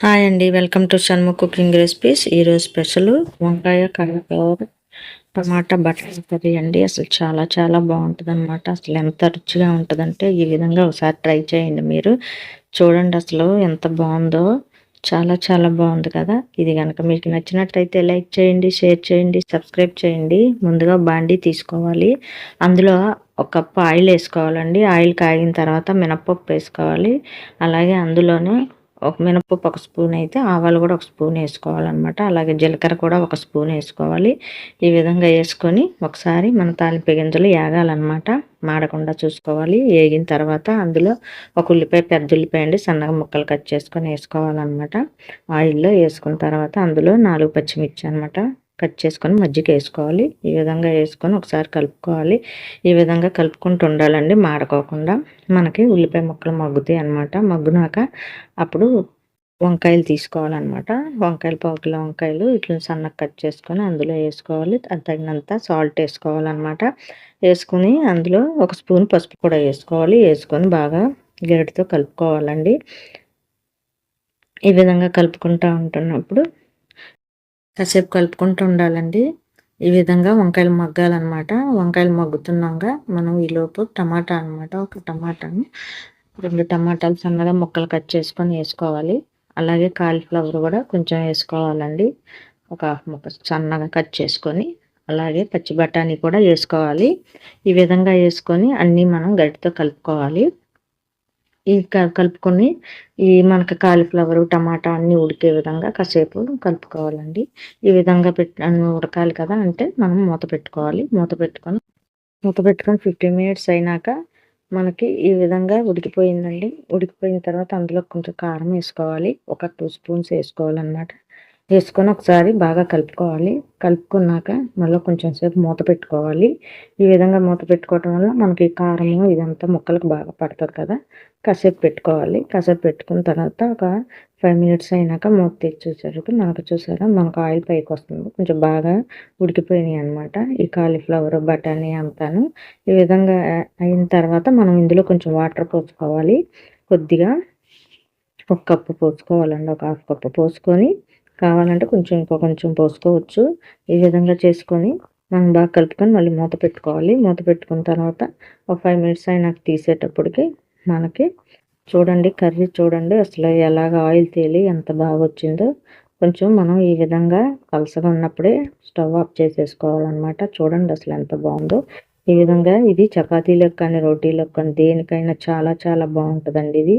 Hi అండి welcome to Shanmu cooking recipes ఈరోజు special వంకాయ కాలీఫ్లవర్ టమాటా బటర్ కర్రీ అండి. అసలు చాలా చాలా బాగుంటుంది అనమాట అసలు ఎంత రుచిగా ఉంటుందంటే ఈ విధంగా ఒకసారి ట్రై చేయండి మీరు. చూడండి అసలు ఎంత బాగుందో. చాలా చాలా బాగుంది కదా? ఇది కనుక మీకు నచ్చినట్లయితే లైక్ చేయండి షేర్ చేయండి సబ్స్క్రైబ్ చేయండి. ముందుగా బాండీ తీసుకోవాలి. అందులో ఒక కప్పు ఆయిల్ వేసుకోవాలండి. ఆయిల్ కాగిన తర్వాత మినప్పప్పు వేసుకోవాలి. అలాగే అందులోనే ఒక మినపప్పు ఒక స్పూన్ అయితే ఆవాలు కూడా ఒక స్పూన్ వేసుకోవాలన్నమాట. అలాగే జీలకర్ర కూడా ఒక స్పూన్ వేసుకోవాలి. ఈ విధంగా వేసుకొని ఒకసారి మన తాలింపు గింజలు ఏగాలన్నమాట మాడకుండా చూసుకోవాలి. వేగిన తర్వాత అందులో ఒక ఉల్లిపాయ పెద్ద ఉల్లిపాయ అండి సన్నగా ముక్కలు కట్ చేసుకొని వేసుకోవాలన్నమాట. ఆయిల్లో వేసుకున్న తర్వాత అందులో నాలుగు పచ్చిమిర్చి అనమాట కట్ చేసుకొని మజ్జిగ వేసుకోవాలి. ఈ విధంగా వేసుకొని ఒకసారి కలుపుకోవాలి. ఈ విధంగా కలుపుకుంటూ ఉండాలండి మాడకోకుండా. మనకి ఉల్లిపాయ ముక్కలు మగ్గుతాయి అనమాట మగ్గునాక అప్పుడు వంకాయలు తీసుకోవాలన్నమాట. వంకాయలు పావు కిలో వంకాయలు ఇట్లా సన్నగా కట్ చేసుకొని అందులో వేసుకోవాలి. తగినంత సాల్ట్ వేసుకోవాలన్నమాట. వేసుకుని అందులో ఒక స్పూన్ పసుపు కూడా వేసుకోవాలి. వేసుకొని బాగా గరిటతో కలుపుకోవాలండి. ఈ విధంగా కలుపుకుంటూ ఉంటున్నప్పుడు కాసేపు కలుపుకుంటూ ఉండాలండి. ఈ విధంగా వంకాయలు మగ్గాలన్నమాట. వంకాయలు మగ్గుతున్నాగా. మనం ఈలోపు టమాటా అనమాట ఒక టమాటాని రెండు టమాటాలు సన్నగా ముక్కలు కట్ చేసుకొని వేసుకోవాలి. అలాగే కాలీఫ్లవర్ కూడా కొంచెం వేసుకోవాలండి. ఒక ముక్క సన్నగా కట్ చేసుకొని అలాగే పచ్చి బఠానీ కూడా వేసుకోవాలి. ఈ విధంగా వేసుకొని అన్నీ మనం గట్టితో కలుపుకోవాలి. ఈ కలుపుకొని ఈ మనకి కాలీఫ్లవర్ టమాటా అన్ని ఉడికే విధంగా కాసేపు కలుపుకోవాలండి. ఈ విధంగా పెట్ ఉడకాలి కదా అంటే మనం మూత పెట్టుకోవాలి. మూత పెట్టుకొని మూత పెట్టుకొని ఫిఫ్టీన్ మినిట్స్ అయినాక మనకి ఈ విధంగా ఉడికిపోయిందండి. ఉడికిపోయిన తర్వాత అందులో కొంచెం కారం వేసుకోవాలి. ఒక టూ స్పూన్స్ వేసుకోవాలన్నమాట. వేసుకొని ఒకసారి బాగా కలుపుకోవాలి. కలుపుకున్నాక మళ్ళీ కొంచెం సేపు మూత పెట్టుకోవాలి. ఈ విధంగా మూత పెట్టుకోవటం వల్ల మనకి కారము ఇదంతా ముక్కలకు బాగా పడుతుంది కదా. కాసేపు పెట్టుకోవాలి. కాసేపు పెట్టుకున్న తర్వాత ఒక ఫైవ్ మినిట్స్ అయినాక మూత తెచ్చి చూసేసరికి మనకు చూసారా మనకు ఆయిల్ పైకి వస్తుంది. కొంచెం బాగా ఉడికిపోయినాయి అనమాట ఈ కాలీఫ్లవర్ బఠానీ అంతాను. ఈ విధంగా అయిన తర్వాత మనం ఇందులో కొంచెం వాటర్ పోసుకోవాలి. కొద్దిగా ఒక కప్పు పోసుకోవాలండి. ఒక హాఫ్ కప్పు పోసుకొని కావాలంటే కొంచెం ఇంకో కొంచెం పోసుకోవచ్చు. ఈ విధంగా చేసుకొని మనం బాగా కలుపుకొని మళ్ళీ మూత పెట్టుకోవాలి. మూత పెట్టుకున్న తర్వాత ఒక ఫైవ్ మినిట్స్ అయినాక తీసేటప్పటికి మనకి చూడండి కర్రీ చూడండి అసలు ఎలాగ ఆయిల్ తేలి ఎంత బాగా వచ్చిందో. కొంచెం మనం ఈ విధంగా కలసగా ఉన్నప్పుడే స్టవ్ ఆఫ్ చేసేసుకోవాలన్నమాట. చూడండి అసలు ఎంత బాగుందో. ఈ విధంగా ఇది చపాతీలకు కానీ రోటీలకు కానీ దేనికైనా చాలా చాలా బాగుంటుందండి ఇది.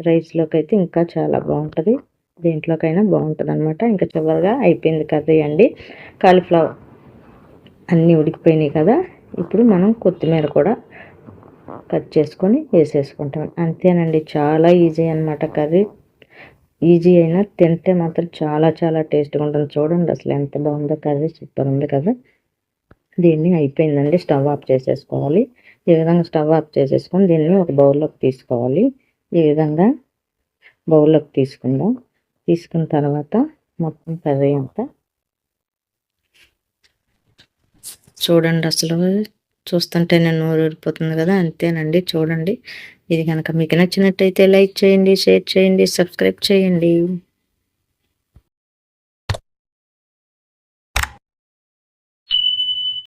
రైస్లోకి అయితే ఇంకా చాలా బాగుంటుంది. దేంట్లోకైనా బాగుంటుంది అనమాట ఇంకా చివరిగా అయిపోయింది కర్రీ అండి. కాలీఫ్లవర్ అన్నీ ఉడికిపోయినాయి కదా. ఇప్పుడు మనం కొత్తిమీర కూడా కట్ చేసుకొని వేసేసుకుంటాం. అంతేనండి చాలా ఈజీ అనమాట కర్రీ. ఈజీ అయినా తింటే మాత్రం చాలా చాలా టేస్ట్గా ఉంటుంది. చూడండి అసలు ఎంత బాగుందో కర్రీ సూపర్ ఉంది కదా. దీన్ని అయిపోయిందండి స్టవ్ ఆఫ్ చేసేసుకోవాలి. ఈ విధంగా స్టవ్ ఆఫ్ చేసేసుకొని దీన్ని ఒక బౌల్లోకి తీసుకోవాలి. ఈ విధంగా బౌల్లోకి తీసుకుందాం. తీసుకున్న తర్వాత మొత్తం కర్రీ అంతా. చూడండి అసలు చూస్తుంటే నేను నోరు ఊరిపోతుంది కదా అంతేనండి. చూడండి. ఇది కనుక మీకు నచ్చినట్టయితే లైక్ చేయండి షేర్ చేయండి సబ్స్క్రైబ్ చేయండి.